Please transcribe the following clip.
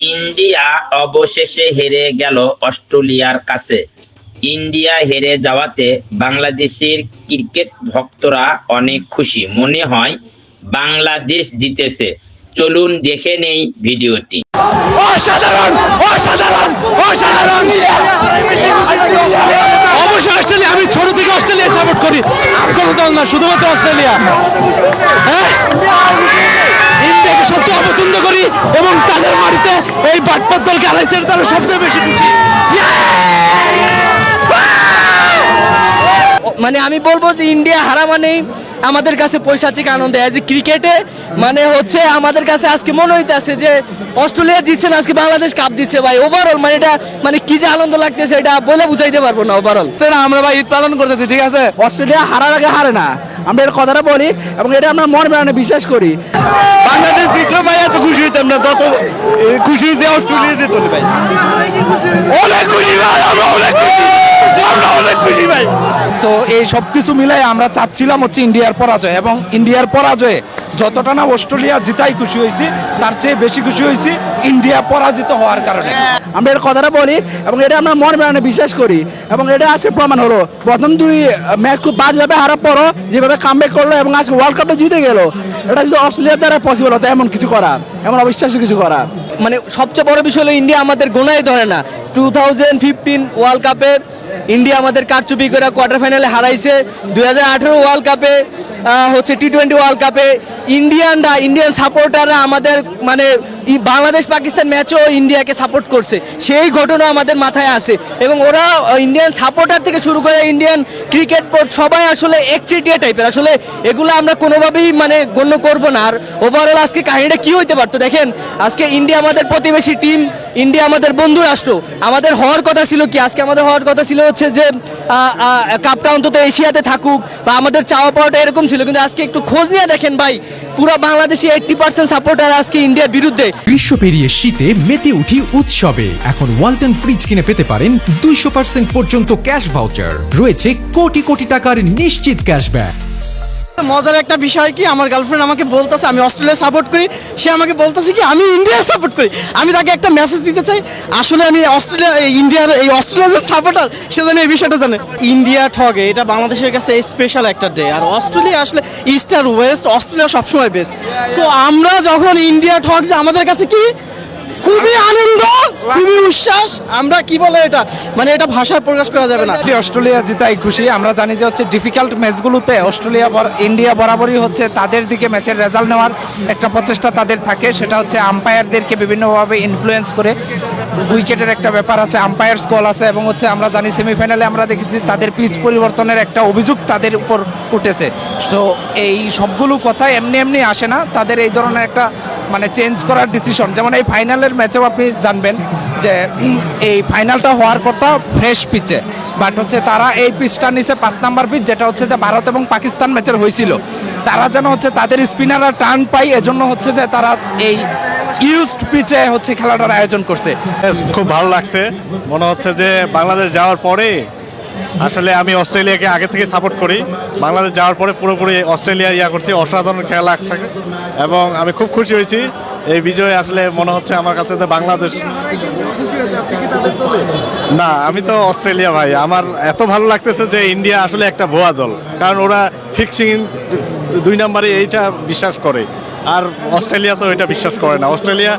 India অবশেষে হেরে গেল অস্ট্রেলিয়ার কাছে। ইন্ডিয়া হেরে যাওয়াতে বাংলাদেশের ক্রিকেট ভক্তরা অনেক খুশি। মনে হয় বাংলাদেশ জিতেছে। চলুন দেখে নেই ভিডিওটি। অসাধারণ অস্ট্রেলিয়া, আমি ছোট থেকে অস্ট্রেলিয়া সাপোর্ট করি। কোনো দল না, শুধুমাত্র অস্ট্রেলিয়া। হ্যাঁ? ইন্ডিয়াকে সবচেয়ে অপছন্দ করি এবং তাদের মাটিতে এই বাটপাত দলকে তারা সবচেয়ে বেশি খুশি মানে আমি বলব যে ইন্ডিয়া হারা মানেই আমাদের কাছে পৈশাচিক আনন্দ। অ্যাজ এ ক্রিকেটে মানে হচ্ছে আমাদের কাছে আজকে মনে হইতেছে যে অস্ট্রেলিয়া জিতছে না আজকে বাংলাদেশ কাপ দিচ্ছে ভাই। ওভারঅল মানে এটা মানে কি যে আনন্দ লাগতেছে এটা বলে বুঝাইতে পারব না ওভারঅল না আমরা ভাই ঈদ পালন করতেছি ঠিক আছে? অস্ট্রেলিয়া হারার আগে হারে না। আমরা এর কথাটা বলি এবং এটা আমরা মন প্রাণে বিশ্বাস করি। বাংলাদেশ জিতলো ভাই এত খুশি হইতাম না যত খুশি অস্ট্রেলিয়া জিতলো ভাই। অনেক খুশি ভাই আমরা অনেক খুশি। আমরা অনেক খুশি ভাই। সো এই সব কিছু মিলাই আমরা চাচ্ছিলাম হচ্ছে ইন্ডিয়ার পরাজয় এবং ইন্ডিয়ার পরাজয়ে যতটা না অস্ট্রেলিয়া জিতাই খুশি হয়েছি তার চেয়ে বেশি খুশি হয়েছি ইন্ডিয়া পরাজিত হওয়ার কারণে। আমরা এর কথাটা বলি এবং এটা আমরা মন প্রাণে বিশ্বাস করি এবং এটা আজকে প্রমাণ হলো। প্রথম দুই ম্যাচ খুব বাজভাবে হারার পরও যেভাবে কামব্যাক করল এবং আজকে ওয়ার্ল্ড কাপটা জিতে গেল। এটা যদি অস্ট্রেলিয়ার দ্বারা পসিবল হতো, এমন কিছু করা, এমন অবিশ্বাস্য কিছু করা। মানে সবচেয়ে বড় বিষয় হলো ইন্ডিয়া আমাদের গোনাই ধরে না। টু থাউজেন্ড ফিফটিন ওয়ার্ল্ড কাপে ইন্ডিয়া আমাদের কারচুপি করে কোয়ার্টার ফাইনালে হারাইছে। দু হাজার আঠেরো ওয়ার্ল্ড কাপে হচ্ছে টি টোয়েন্টি ওয়ার্ল্ড কাপে ইন্ডিয়ানরা ইন্ডিয়ান সাপোর্টাররা আমাদের মানে বাংলাদেশ, পাকিস্তান ম্যাচও ইন্ডিয়াকে সাপোর্ট করছে। সেই ঘটনা আমাদের মাথায় আসে। এবং ওরা ইন্ডিয়ান সাপোর্টার থেকে শুরু করে ইন্ডিয়ান ক্রিকেট বোর্ড সবাই আসলে একচেটিয়া টাইপের আসলে এগুলো আমরা কোনোভাবেই মানে গণ্য করব না। আর ওভারঅল আজকে কাহিনীটা কি হইতে পারতো? দেখেন, আজকে ইন্ডিয়া আমাদের প্রতিবেশী টিম ইন্ডিয়া আমাদের বন্ধু রাষ্ট্র। আমাদের হওয়ার কথা ছিল কি? আজকে আমাদের হওয়ার কথা ছিল হচ্ছে যে কাপটা অন্তত এশিয়াতে থাকুক বা আমাদের চাওয়া পাওয়াটা এরকম ছিল। কিন্তু আজকে একটু খোঁজ নিয়ে দেখেন ভাই, পুরো বাংলাদেশি এইট্টি পার্সেন্ট সাপোর্টার আজকে ইন্ডিয়ার বিরুদ্ধে। গ্রীষ্ম পেরিয়ে শীতে মেতে উঠি উৎসবে। এখন ওয়ালটন ফ্রিজ কিনে পেতে পারেন দুইশো পার্সেন্ট পর্যন্ত ক্যাশ ভাউচার। রয়েছে কোটি কোটি টাকার নিশ্চিত ক্যাশব্যাক। মজার একটা বিষয় কি, আমার গার্লফ্রেন্ড আমাকে বলতেছে, আমি অস্ট্রেলিয়া সাপোর্ট করি। সে আমাকে বলতেছে কি, আমি ইন্ডিয়া সাপোর্ট করি। আমি তাকে একটা মেসেজ দিতে চাই, আসলে আমি অস্ট্রেলিয়া ইন্ডিয়ার, এই অস্ট্রেলিয়ার সাপোর্টার সে জানে এই বিষয়টা জানে। ইন্ডিয়া ঠগে, এটা বাংলাদেশের কাছে স্পেশাল একটা ডে আর অস্ট্রেলিয়া আসলে ইস্টার ওয়েস্ট অস্ট্রেলিয়া সবসময় বেস্ট সো আমরা যখন ইন্ডিয়া ঠক যে, আমাদের কাছে কি খুবই উচ্ছ্বাস। আমরা কি বলে এটা? মানে এটা ভাষায় প্রকাশ করা যাবে না। অস্ট্রেলিয়া জিতাই খুশি। আমরা জানি যে হচ্ছে ডিফিকাল্ট ম্যাচগুলোতে অস্ট্রেলিয়া ইন্ডিয়া বরাবরই হচ্ছে তাদের দিকে ম্যাচের রেজাল্ট নেওয়ার একটা প্রচেষ্টা তাদের থাকে। সেটা হচ্ছে আম্পায়ারদেরকে বিভিন্নভাবে ইনফ্লুয়েন্স করে উইকেটের একটা ব্যাপার আছে আম্পায়ার্স কল আছে এবং হচ্ছে আমরা জানি সেমিফাইনালে আমরা দেখেছি তাদের পিচ পরিবর্তনের একটা অভিযোগ তাদের উপর উঠেছে। সো এই সবগুলো কথা এমনি এমনি আসে না। তাদের এই ধরনের একটা মানে চেঞ্জ করার ডিসিশন যেমন এই ফাইনালের ম্যাচেও আপনি জানবেন যে এই ফাইনালটা হওয়ার কথা ফ্রেশ পিচে বাট হচ্ছে তারা এই পিচটা নিচে পাঁচ নাম্বার পিচ যেটা হচ্ছে যে ভারত এবং পাকিস্তান ম্যাচের হয়েছিল। তারা যেন হচ্ছে তাদের স্পিনাররা টার্ন পায়, এজন্য হচ্ছে যে তারা এই ইউজড পিচে হচ্ছে খেলাটার আয়োজন করছে। খুব ভালো লাগছে। মনে হচ্ছে যে বাংলাদেশ যাওয়ার পরে আসলে আমি অস্ট্রেলিয়াকে আগে থেকে সাপোর্ট করি। বাংলাদেশ যাওয়ার পরে পুরোপুরি অস্ট্রেলিয়া ইয়া করছি, অসাধারণ খেলা লাগছে। এবং আমি খুব খুশি হয়েছি। এই বিজয় আসলে মনে হচ্ছে আমার কাছে যে বাংলাদেশ না, আমি তো অস্ট্রেলিয়া ভাই। আমার এত ভালো লাগতেছে যে ইন্ডিয়া আসলে একটা ভুয়া দল। কারণ ওরা ফিক্সিং দুই নম্বরে এইটা বিশ্বাস করে। আর অস্ট্রেলিয়া তো এটা বিশ্বাস করে না। অস্ট্রেলিয়া